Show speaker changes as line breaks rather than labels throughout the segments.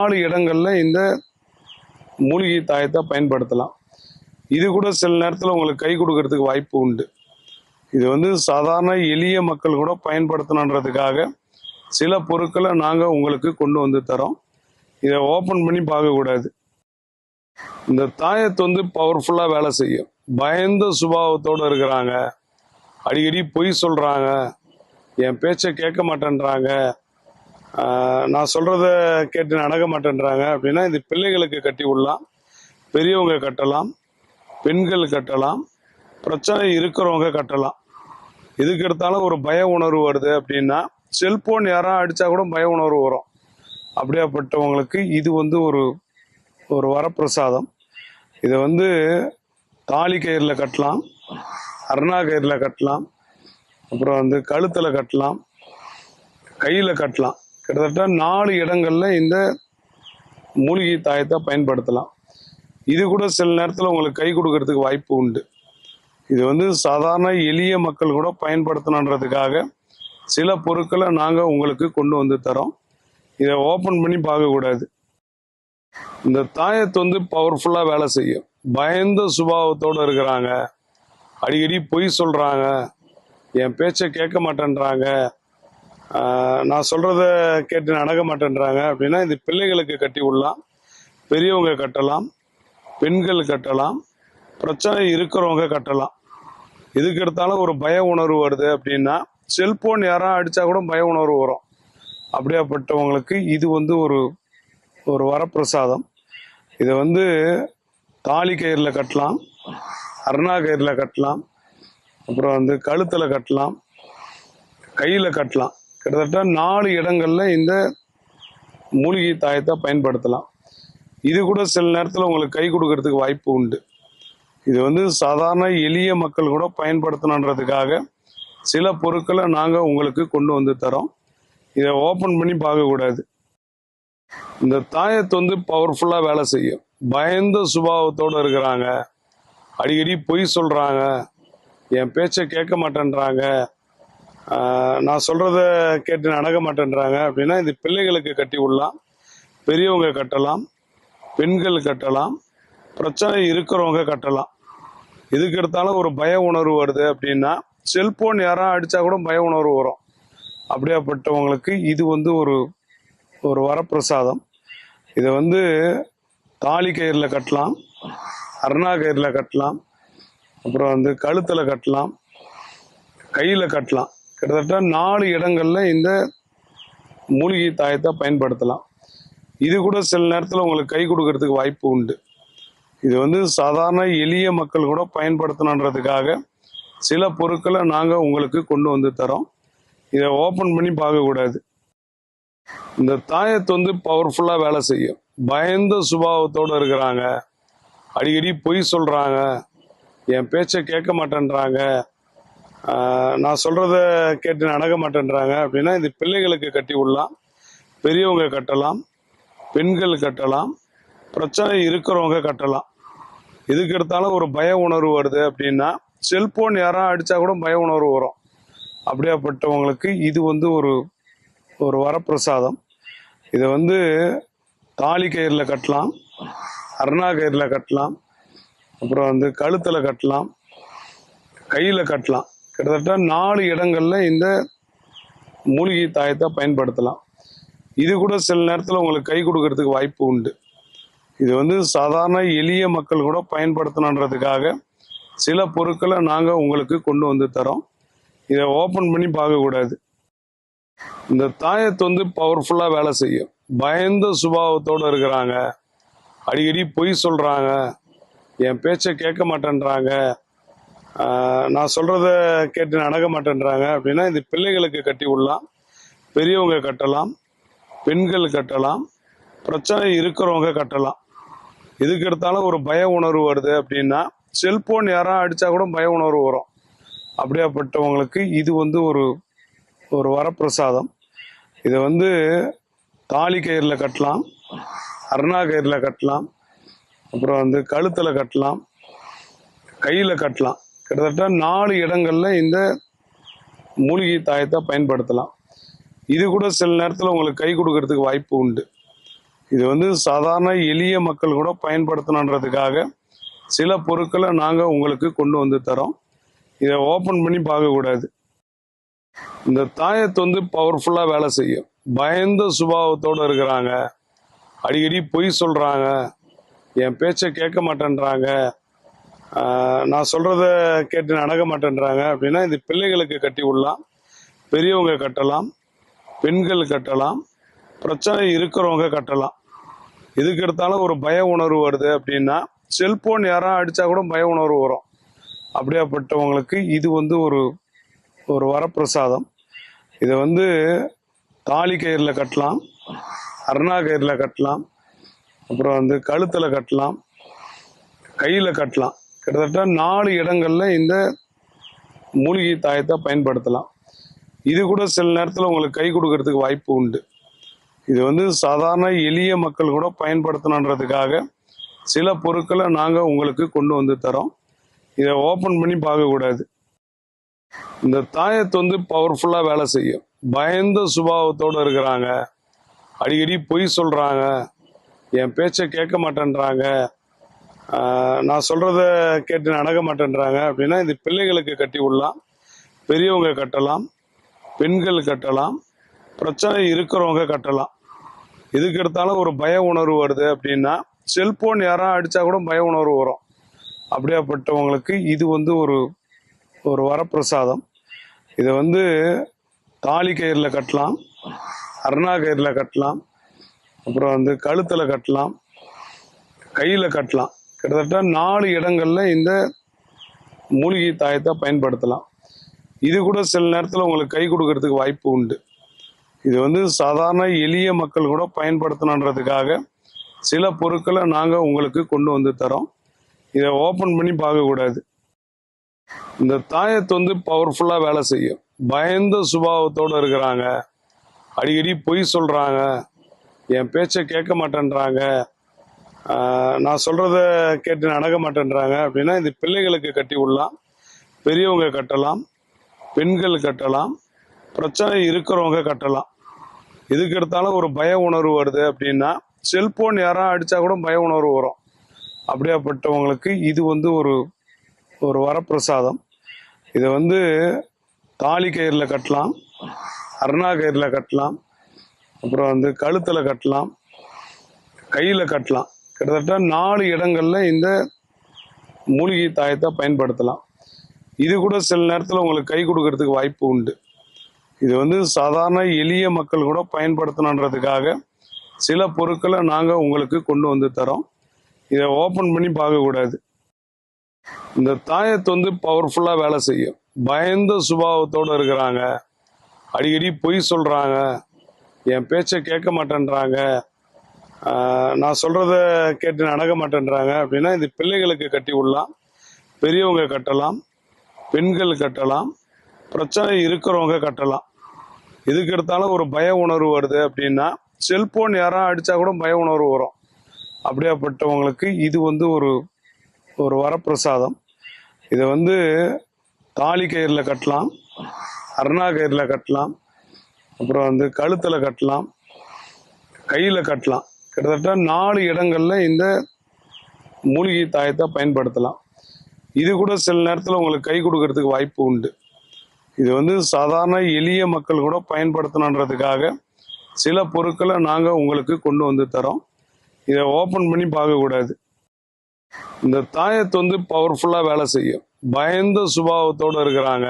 நாலு இடங்களில் இந்த மூலிகை தாயத்தை பயன்படுத்தலாம். இது கூட சில நேரத்தில் உங்களுக்கு கை கொடுக்கறதுக்கு வாய்ப்பு உண்டு. இது வந்து சாதாரண எளிய மக்கள் கூட பயன்படுத்தணுன்றதுக்காக சில பொருட்களை நாங்கள் உங்களுக்கு கொண்டு வந்து தரோம். இதை ஓப்பன் பண்ணி பார்க்கக்கூடாது இந்த தாயத்து வந்து பவர்ஃபுல்லாக வேலை செய்யும். பயந்த சுபாவத்தோடு இருக்கிறாங்க. அடிக்கடி பொய் சொல்கிறாங்க என் பேச்சை கேட்க மாட்டேன்றாங்க. நான் சொல்கிறத கேட்டு நடக்க மாட்டேன்றாங்க. அப்படின்னா இது பிள்ளைகளுக்கு கட்டி விடலாம். பெரியவங்க கட்டலாம். பெண்கள் கட்டலாம். பிரச்சனை இருக்கிறவங்க கட்டலாம். இதுக்கு எடுத்தாலும் ஒரு பய உணர்வு வருது அப்படின்னா செல்போன் யாராவது அடித்தா கூட பய உணர்வு வரும். அப்படியாப்பட்டவங்களுக்கு இது வந்து ஒரு ஒரு வரப்பிரசாதம். இதை வந்து தாலி கயிறில் கட்டலாம். அருணா கயிறில் கட்டலாம். அப்புறம் வந்து கழுத்தில் கட்டலாம். கையில் கட்டலாம். கிட்டத்தட்ட நாலு இடங்கள்ல இந்த மூலிகை தாயத்தை பயன்படுத்தலாம். இது கூட சில நேரத்தில் உங்களுக்கு கை கொடுக்கறதுக்கு வாய்ப்பு உண்டு. இது வந்து சாதாரண எளிய மக்கள் கூட பயன்படுத்தணுன்றதுக்காக சில பொருட்களை நாங்கள் உங்களுக்கு கொண்டு வந்து தரோம். இதை ஓப்பன் பண்ணி பார்க்கக்கூடாது இந்த தாயத்து வந்து பவர்ஃபுல்லாக வேலை செய்யும். பயந்த சுபாவத்தோடு இருக்கிறாங்க. அடிக்கடி பொய் சொல்கிறாங்க என் பேச்சை கேட்க மாட்டேன்றாங்க. நான் சொல்கிறத கேட்டு நடக்க மாட்டேன்றாங்க. அப்படின்னா இது பிள்ளைகளுக்கு கட்டி விடலாம் பெரியவங்க கட்டலாம் பெண்கள் கட்டலாம் பிரச்சனை இருக்கிறவங்க கட்டலாம். இதுக்கு எடுத்தாலும் ஒரு பய உணர்வு வருது அப்படின்னா செல்போன் யாராவது அடித்தா கூட பய உணர்வு வரும். அப்படியாப்பட்டவங்களுக்கு இது வந்து ஒரு ஒரு வரப்பிரசாதம். இதை வந்து தாலி கயிறில் கட்டலாம் அருணா கயிறில் கட்டலாம் அப்புறம் வந்து கழுத்தில் கட்டலாம் கையில் கட்டலாம். கிட்டத்தட்ட நாலு இடங்கள்ல இந்த மூலிகை தாயத்தை பயன்படுத்தலாம். இது கூட சில நேரத்தில் உங்களுக்கு கை கொடுக்கறதுக்கு வாய்ப்பு உண்டு. இது வந்து சாதாரண எளிய மக்கள் கூட பயன்படுத்தணுன்றதுக்காக சில பொருட்களை நாங்கள் உங்களுக்கு கொண்டு வந்து தரோம். இதை ஓப்பன் பண்ணி பார்க்கக்கூடாது இந்த தாயத்து வந்து பவர்ஃபுல்லாக வேலை செய்யும். பயந்த சுபாவத்தோடு இருக்கிறாங்க. அடிக்கடி பொய் சொல்கிறாங்க என் பேச்சை கேட்க மாட்டேன்றாங்க. நான் சொல்கிறத கேட்டு நடக்க மாட்டேன்றாங்க. அப்படின்னா இது பிள்ளைகளுக்கு கட்டி விடலாம் பெரியவங்க கட்டலாம் பெண்கள் கட்டலாம் பிரச்சனை இருக்கிறவங்க கட்டலாம். இதுக்கு எடுத்தாலும் ஒரு பய உணர்வு வருது அப்படின்னா செல்போன் யாராவது அடித்தா கூட பய உணர்வு வரும். அப்படியாப்பட்டவங்களுக்கு இது வந்து ஒரு ஒரு வரப்பிரசாதம். இதை வந்து தாலி கயிறில் கட்டலாம் அருணா கயிறில் கட்டலாம் அப்புறம் வந்து கழுத்தில் கட்டலாம் கையில் கட்டலாம். கிட்டத்தட்ட நாலு இடங்கள்ல இந்த மூலிகை தாயத்தை பயன்படுத்தலாம். இது கூட சில நேரத்தில் உங்களுக்கு கை கொடுக்கறதுக்கு வாய்ப்பு உண்டு. இது வந்து சாதாரண எளிய மக்கள் கூட பயன்படுத்தணுன்றதுக்காக சில பொருட்களை நாங்கள் உங்களுக்கு கொண்டு வந்து தரோம். இதை ஓப்பன் பண்ணி பார்க்கக்கூடாது இந்த தாயத்து வந்து பவர்ஃபுல்லாக வேலை செய்யும். பயந்த சுபாவத்தோடு இருக்கிறாங்க. அடிக்கடி பொய் சொல்கிறாங்க என் பேச்சை கேட்க மாட்டேன்றாங்க. நான் சொல்கிறத கேட்டு நடக்க மாட்டேன்றாங்க. அப்படின்னா இது பிள்ளைகளுக்கு கட்டி விடலாம். பெரியவங்க கட்டலாம். பெண்கள் கட்டலாம். பிரச்சனை இருக்கிறவங்க கட்டலாம். இதுக்கு எடுத்தாலும் ஒரு பய உணர்வு வருது அப்படின்னா செல்போன் யாராவது அடித்தா கூட பய உணர்வு வரும். அப்படியாப்பட்டவங்களுக்கு இது வந்து ஒரு ஒரு வரப்பிரசாதம். இதை வந்து தாலி கயிறில் கட்டலாம். அருணா கயிறில் கட்டலாம். அப்புறம் வந்து கழுத்தில் கட்டலாம். கையில் கட்டலாம். கிட்டத்தட்ட நாலு இடங்கள்ல இந்த மூலிகை தாயத்தை பயன்படுத்தலாம். இது கூட சில நேரத்தில் உங்களுக்கு கை கொடுக்கறதுக்கு வாய்ப்பு உண்டு. இது வந்து சாதாரண எளிய மக்கள் கூட பயன்படுத்தணுன்றதுக்காக சில பொருட்களை நாங்கள் உங்களுக்கு கொண்டு வந்து தரோம். இதை ஓப்பன் பண்ணி பார்க்கக்கூடாது இந்த தாயத்து வந்து பவர்ஃபுல்லாக வேலை செய்யும். பயந்த சுபாவத்தோடு இருக்கிறாங்க. அடிக்கடி பொய் சொல்கிறாங்க என் பேச்சை கேட்க மாட்டேன்றாங்க. நான் சொல்கிறத கேட்டு நடக்க மாட்டேன்றாங்க. அப்படின்னா இது பிள்ளைகளுக்கு கட்டி விடலாம். பெரியவங்க கட்டலாம். பெண்கள் கட்டலாம். பிரச்சனை இருக்கிறவங்க கட்டலாம். எதுக்கு எடுத்தாலும் ஒரு பய உணர்வு வருது அப்படின்னா செல்போன் யாராவது அடித்தா கூட பய உணர்வு வரும். அப்படியாப்பட்டவங்களுக்கு இது வந்து ஒரு ஒரு வரப்பிரசாதம். இதை வந்து தாலி கயிறில் கட்டலாம் அருணா கயிறில் கட்டலாம் அப்புறம் வந்து கழுத்தில் கட்டலாம் கையில் கட்டலாம். கிட்டத்தட்ட நாலு இடங்கள்ல இந்த மூலிகை தாயத்தை பயன்படுத்தலாம். இது கூட சில நேரத்தில் உங்களுக்கு கை கொடுக்கறதுக்கு வாய்ப்பு உண்டு. இது வந்து சாதாரண எளிய மக்கள் கூட பயன்படுத்தணுன்றதுக்காக சில பொருட்களை நாங்கள் உங்களுக்கு கொண்டு வந்து தரோம். இதை ஓப்பன் பண்ணி பார்க்கக்கூடாது இந்த தாயத்து வந்து பவர்ஃபுல்லாக வேலை செய்யும். பயந்த சுபாவத்தோடு இருக்கிறாங்க. அடிக்கடி பொய் சொல்கிறாங்க என் பேச்சை கேட்க மாட்டேன்றாங்க. நான் சொல்கிறத கேட்டு நடக்க மாட்டேன்றாங்க. அப்படின்னா இது பிள்ளைகளுக்கு கட்டி விடலாம் பெரியவங்க கட்டலாம் பெண்கள் கட்டலாம் பிரச்சனை இருக்கிறவங்க கட்டலாம். இதுக்கு எடுத்தாலும் ஒரு பய உணர்வு வருது அப்படின்னா செல்போன் யாரா அடிச்சா கூட பய உணர்வு வரும். அப்படியாப்பட்டவங்களுக்கு இது வந்து ஒரு ஒரு வரப்பிரசாதம். இதை வந்து தாலி கயிறில் கட்டலாம் அருணா கயிறில் கட்டலாம் அப்புறம் வந்து கழுத்தில் கட்டலாம் கையில் கட்டலாம். கிட்டத்தட்ட நாலு இடங்கள்ல இந்த மூலிகை தாயத்தை பயன்படுத்தலாம். இது கூட சில நேரத்தில் உங்களுக்கு கை கொடுக்கறதுக்கு வாய்ப்பு உண்டு. இது வந்து சாதாரண எளிய மக்கள் கூட பயன்படுத்தணுன்றதுக்காக சில பொருட்களை நாங்கள் உங்களுக்கு கொண்டு வந்து தரோம். இதை ஓப்பன் பண்ணி பார்க்கக்கூடாது இந்த தாயத்து வந்து பவர்ஃபுல்லாக வேலை செய்யும். பயந்த சுபாவத்தோடு இருக்கிறாங்க. அடிக்கடி பொய் சொல்கிறாங்க என் பேச்சை கேட்க மாட்டேன்றாங்க. நான் சொல்கிறத கேட்டு நடக்க மாட்டேன்றாங்க. அப்படின்னா இது பிள்ளைகளுக்கு கட்டி விடலாம் பெரியவங்க கட்டலாம் பெண்கள் கட்டலாம் பிரச்சனை இருக்கிறவங்க கட்டலாம். இதுக்கு எடுத்தாலும் ஒரு பய உணர்வு வருது அப்படின்னா செல்போன் யாராவது அடிச்சா கூட பய உணர்வு வரும். அப்படியாப்பட்டவங்களுக்கு இது வந்து ஒரு ஒரு வரப்பிரசாதம். இதை வந்து தாலி கயிறில் கட்டலாம் அருணா கயிறில் கட்டலாம் அப்புறம் வந்து கழுத்தில் கட்டலாம் கையில் கட்டலாம். கிட்டத்தட்ட நாலு இடங்கள்ல இந்த மூலிகை தாயத்தை பயன்படுத்தலாம். இது கூட சில நேரத்தில் உங்களுக்கு கை கொடுக்கறதுக்கு வாய்ப்பு உண்டு. இது வந்து சாதாரண எளிய மக்கள் கூட பயன்படுத்தணுன்றதுக்காக சில பொருட்களை நாங்கள் உங்களுக்கு கொண்டு வந்து தரோம். இதை ஓப்பன் பண்ணி பார்க்கக்கூடாது இந்த தாயத்து வந்து பவர்ஃபுல்லாக வேலை செய்யும். பயந்த சுபாவத்தோடு இருக்கிறாங்க. அடிக்கடி பொய் சொல்கிறாங்க என் பேச்சை கேட்க மாட்டேன்றாங்க. நான் சொல்கிறத கேட்டு நடக்க மாட்டேன்றாங்க. அப்படின்னா இது பிள்ளைகளுக்கு கட்டி விடலாம். பெரியவங்க கட்டலாம். பெண்கள் கட்டலாம். பிரச்சனை இருக்கிறவங்க கட்டலாம். எதுக்கு எடுத்தாலும் ஒரு பய உணர்வு வருது அப்படின்னா செல்போன் யாரா அடிச்சா கூட பய உணர்வு வரும். அப்படியாப்பட்டவங்களுக்கு இது வந்து ஒரு ஒரு வரப்பிரசாதம். இதை வந்து தாலி கயிறில் கட்டலாம் அருணா கயிறில் கட்டலாம் அப்புறம் வந்து கழுத்தில் கட்டலாம் கையில் கட்டலாம். கிட்டத்தட்ட நாலு இடங்கள்ல இந்த மூலிகை தாயத்தை பயன்படுத்தலாம். இது கூட சில நேரத்தில் உங்களுக்கு கை கொடுக்கறதுக்கு வாய்ப்பு உண்டு. இது வந்து சாதாரண எளிய மக்கள் கூட பயன்படுத்தணுன்றதுக்காக சில பொருட்களை நாங்கள் உங்களுக்கு கொண்டு வந்து தரோம். இதை ஓப்பன் பண்ணி பார்க்கக்கூடாது இந்த தாயத்து வந்து பவர்ஃபுல்லாக வேலை செய்யும். பயந்த சுபாவத்தோடு இருக்கிறாங்க. அடிக்கடி பொய் சொல்கிறாங்க என் பேச்சை கேட்க மாட்டேன்றாங்க. நான் சொல்கிறத கேட்டு நடக்க மாட்டேன்றாங்க. அப்படின்னா இது பிள்ளைகளுக்கு கட்டி விடலாம் பெரியவங்க கட்டலாம் பெண்கள் கட்டலாம் பிரச்சனை இருக்கிறவங்க கட்டலாம். இதுக்கு எடுத்தாலும் ஒரு பய உணர்வு வருது அப்படின்னா செல்போன் யாரா அடிச்சா கூட பய உணர்வு வரும். அப்படியாப்பட்டவங்களுக்கு இது வந்து ஒரு ஒரு வரப்பிரசாதம். இதை வந்து தாலி கயிறில் கட்டலாம் அருணா கயிறில் கட்டலாம் அப்புறம் வந்து கழுத்தில் கட்டலாம் கையில் கட்டலாம். கிட்டத்தட்ட நாலு இடங்கள்ல இந்த மூலிகை தாயத்தை பயன்படுத்தலாம். இது கூட சில நேரத்தில் உங்களுக்கு கை கொடுக்கறதுக்கு வாய்ப்பு உண்டு. இது வந்து சாதாரண எளிய மக்கள் கூட பயன்படுத்தணுன்றதுக்காக சில பொருட்களை நாங்கள் உங்களுக்கு கொண்டு வந்து தரோம். இதை ஓப்பன் பண்ணி பார்க்கக்கூடாது இந்த தாயத்து வந்து பவர்ஃபுல்லாக வேலை செய்யும். பயந்த சுபாவத்தோடு இருக்கிறாங்க.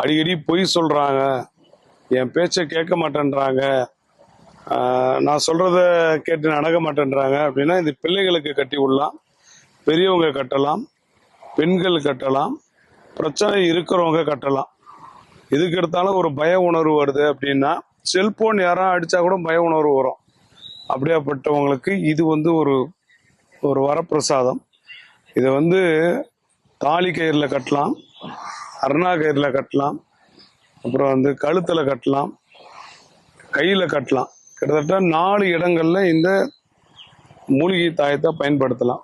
அடிக்கடி பொய் சொல்கிறாங்க என் பேச்சை கேட்க மாட்டேன்றாங்க. நான் சொல்கிறத கேட்டு நடக்க மாட்டேன்றாங்க. அப்படின்னா இது பிள்ளைகளுக்கு கட்டி விடலாம் பெரியவங்க கட்டலாம் பெண்கள் கட்டலாம் பிரச்சனை இருக்கிறவங்க கட்டலாம். இதுக்கு எடுத்தாலும் ஒரு பய உணர்வு வருது அப்படின்னா செல்போன் யாராவது அடிச்சா கூட பய உணர்வு வரும். அப்படியாப்பட்டவங்களுக்கு இது வந்து ஒரு ஒரு வரப்பிரசாதம். இதை வந்து தாலி கயிறில் கட்டலாம் அருணா கயிறில் கட்டலாம் அப்புறம் வந்து கழுத்தில் கட்டலாம் கையில் கட்டலாம். கிட்டத்தட்ட நாலு இடங்கள்ல இந்த மூலிகை தாயத்தை பயன்படுத்தலாம்.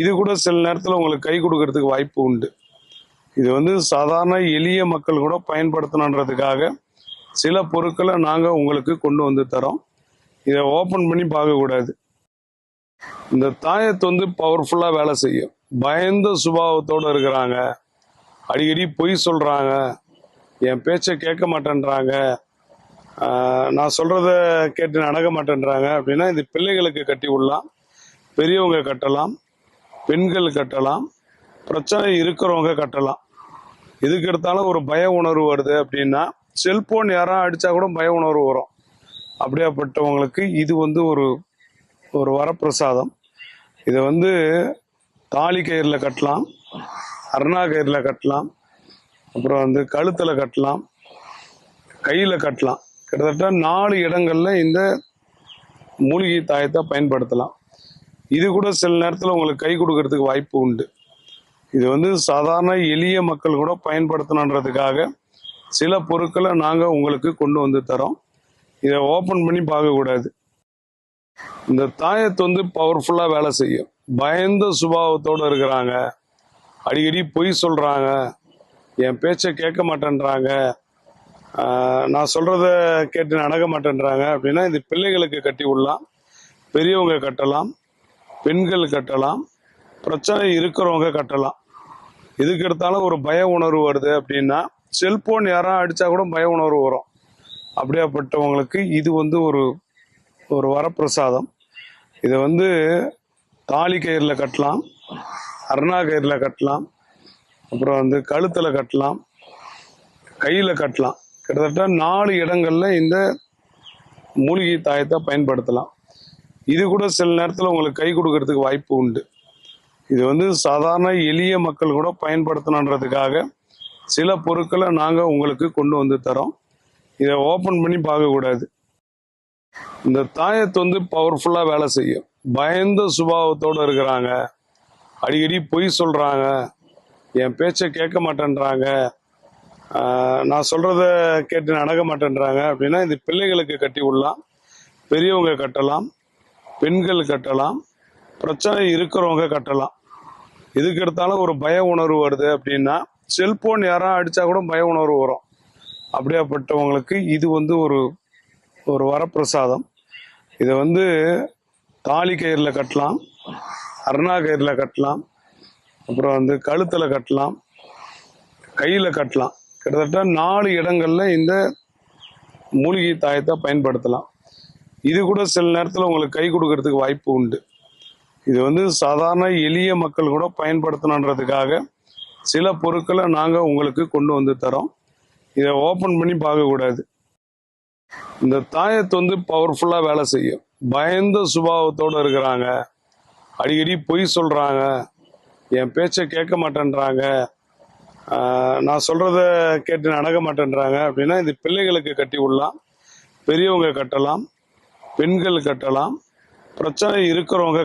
இது கூட சில நேரத்தில் உங்களுக்கு கை கொடுக்கறதுக்கு வாய்ப்பு உண்டு. இது வந்து சாதாரண எளிய மக்கள் கூட பயன்படுத்தணுன்றதுக்காக சில பொருட்களை நாங்கள் உங்களுக்கு கொண்டு வந்து தரோம். இதை ஓப்பன் பண்ணி பார்க்கக்கூடாது இந்த தாயத்து வந்து பவர்ஃபுல்லாக வேலை செய்யும். பயந்த சுபாவத்தோடு இருக்கிறாங்க. அடிக்கடி பொய் சொல்கிறாங்க என் பேச்சை கேட்க மாட்டேன்றாங்க. நான் சொல்றத கேட்டு நடக்க மாட்டேன்றாங்க. அப்படின்னா இந்த பிள்ளைகளுக்கு கட்டி விடலாம். பெரியவங்க கட்டலாம். பெண்கள் கட்டலாம். பிரச்சனை இருக்கிறவங்க கட்டலாம். எதுக்கு எடுத்தாலும் ஒரு பய உணர்வு வருது அப்படின்னா செல்போன் யாராவது அடிச்சா கூட பய உணர்வு வரும். அப்படியாப்பட்டவங்களுக்கு இது வந்து ஒரு ஒரு வரப்பிரசாதம். இதை வந்து தாலி கயிறில் கட்டலாம் அருணா கயிறில் கட்டலாம் அப்புறம் வந்து கழுத்தில் கட்டலாம் கையில் கட்டலாம். கிட்டத்தட்ட நாலு இடங்கள்ல இந்த மூலிகை தாயத்தை பயன்படுத்தலாம். இது கூட சில நேரத்தில் உங்களுக்கு கை கொடுக்கறதுக்கு வாய்ப்பு உண்டு. இது வந்து சாதாரண எளிய மக்கள் கூட பயன்படுத்தணுன்றதுக்காக சில பொருட்களை நாங்கள் உங்களுக்கு கொண்டு வந்து தரோம். இதை ஓப்பன் பண்ணி பார்க்கக்கூடாது இந்த தாயத்து வந்து பவர்ஃபுல்லாக வேலை செய்யும். பயந்த சுபாவத்தோடு இருக்கிறாங்க. அடிக்கடி பொய் சொல்கிறாங்க என் பேச்சை கேட்க மாட்டேன்றாங்க. நான் சொல்கிறத கேட்டு நடக்க மாட்டேன்றாங்க. அப்படின்னா இது பிள்ளைகளுக்கு கட்டி விடலாம் பெரியவங்க கட்டலாம் பெண்கள் கட்டலாம் பிரச்சனை இருக்கிறவங்க கட்டலாம். இதுக்கு எடுத்தாலும் ஒரு பய உணர்வு வருது அப்படின்னா செல்போன் யாராவது அடிச்சா கூட பய உணர்வு வரும். அப்படியாப்பட்டவங்களுக்கு இது வந்து ஒரு ஒரு வரப்பிரசாதம். இதை வந்து தாலி கயிறில் கட்டலாம் அருணா கயிறில் கட்டலாம் அப்புறம் வந்து கழுத்தில் கட்டலாம் கையில் கட்டலாம். கிட்டத்தட்ட நாலு இடங்கள்ல இந்த மூலிகை தாயத்தை பயன்படுத்தலாம். இது கூட சில நேரத்தில் உங்களுக்கு கை கொடுக்கறதுக்கு வாய்ப்பு உண்டு. இது வந்து சாதாரண எளிய மக்கள் கூட பயன்படுத்தணுன்றதுக்காக சில பொருட்களை நாங்கள் உங்களுக்கு கொண்டு வந்து தரோம். இதை ஓப்பன் பண்ணி பார்க்கக்கூடாது இந்த தாயத்து வந்து பவர்ஃபுல்லாக வேலை செய்யும். பயந்த சுபாவத்தோடு இருக்கிறாங்க. அடிக்கடி பொய் சொல்கிறாங்க என் பேச்சை கேட்க மாட்டேன்றாங்க. நான் சொல்கிறத கேட்டு நடக்க மாட்டேன்றாங்க. அப்படின்னா இந்த பிள்ளைகளுக்கு கட்டி விடலாம் பெரியவங்க கட்டலாம் பெண்கள் கட்டலாம் பிரச்சனை இருக்கிறவங்க கட்டலாம். இதுக்கு எடுத்தாலும் ஒரு பய உணர்வு வருது அப்படின்னா செல்போன் யாராவது அடிச்சா கூட பய உணர்வு வரும். அப்படியாப்பட்டவங்களுக்கு இது வந்து ஒரு ஒரு வரப்பிரசாதம். இதை வந்து தாலி கயிறில் கட்டலாம் அருணா கயிறில் கட்டலாம் அப்புறம் வந்து கழுத்தில் கட்டலாம் கையில் கட்டலாம். கிட்டத்தட்ட நாலு இடங்கள்ல இந்த மூலிகை தாயத்தை பயன்படுத்தலாம். இது கூட சில நேரத்தில் உங்களுக்கு கை கொடுக்கறதுக்கு வாய்ப்பு உண்டு. இது வந்து சாதாரண எளிய மக்கள் கூட பயன்படுத்தணுன்றதுக்காக சில பொருட்களை நாங்கள் உங்களுக்கு கொண்டு வந்து தரோம். இதை ஓப்பன் பண்ணி பார்க்கக்கூடாது இந்த தாயத்து வந்து பவர்ஃபுல்லாக வேலை செய்யும். பயந்த சுபாவத்தோடு இருக்கிறாங்க. அடிக்கடி பொய் சொல்கிறாங்க என் பேச்சை கேட்க மாட்டேன்றாங்க. நான் சொல்கிறத கேட்டு நடக்க மாட்டேன்றாங்க அப்படின்னா இது பிள்ளைகளுக்கு கட்டி விடலாம் பெரியவங்க கட்டலாம் பெண்கள் கட்டலாம் பிரச்சனை இருக்கிறவங்க